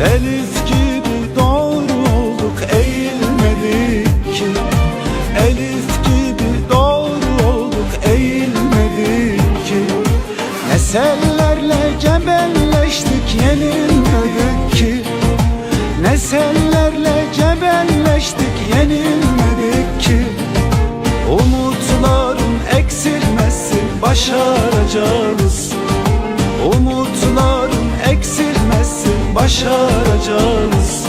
Elif gibi doğru olduk eğilmedik. Ki Elif gibi doğru olduk eğilmedik. Ki Nesellerle cebelleştik yenilmedik. Ki Nesellerle cebelleştik yenilmedik. Ki Umutların eksilmesin başaracağız başaracağız.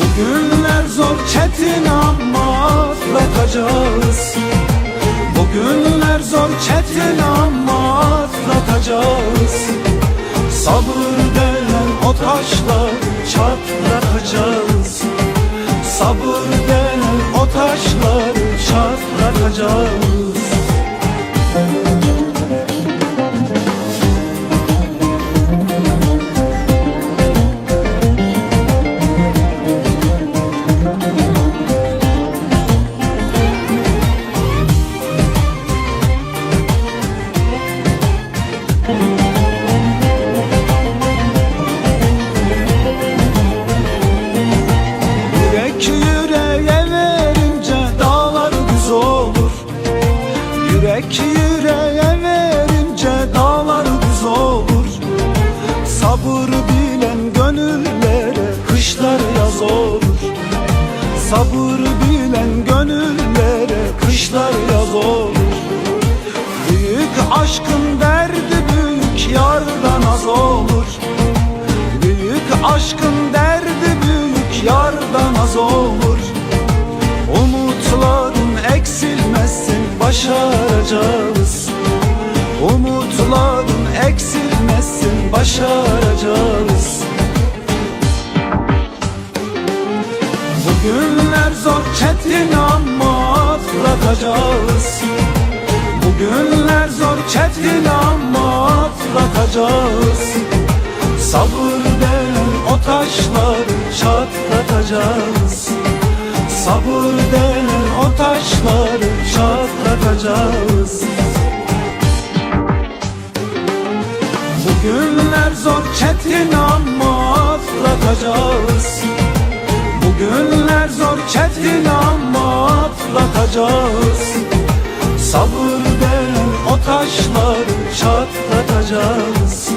Bugünler zor çetin ama atlatacağız. Bugünler zor çetin ama atlatacağız. Sabır denen o taşlar çatlatacağız. Sabır denen o taşlar çatlatacağız Sabır bilen gönüllere kışlar yaz olur Sabır bilen gönüllere kışlar yaz olur Büyük aşkın derdi büyük yardan az olur Büyük aşkın derdi büyük yardan az olur Umutların eksilmesin başaracağız. Umutların eksilmesin başaracağız Bugünler zor çetin ama atlatacağız. Bugünler zor çetin ama atlatacağız. Sabır denen o taşları çatlatacağız. Sabır denen o taşları çatlatacağız. Bugünler zor çetin ama atlatacağız. Bugünler zor çetin ama atlatacağız. Sabır denen o taşları çatlatacağız.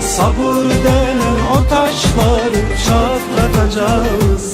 Sabır denen o taşları çatlatacağız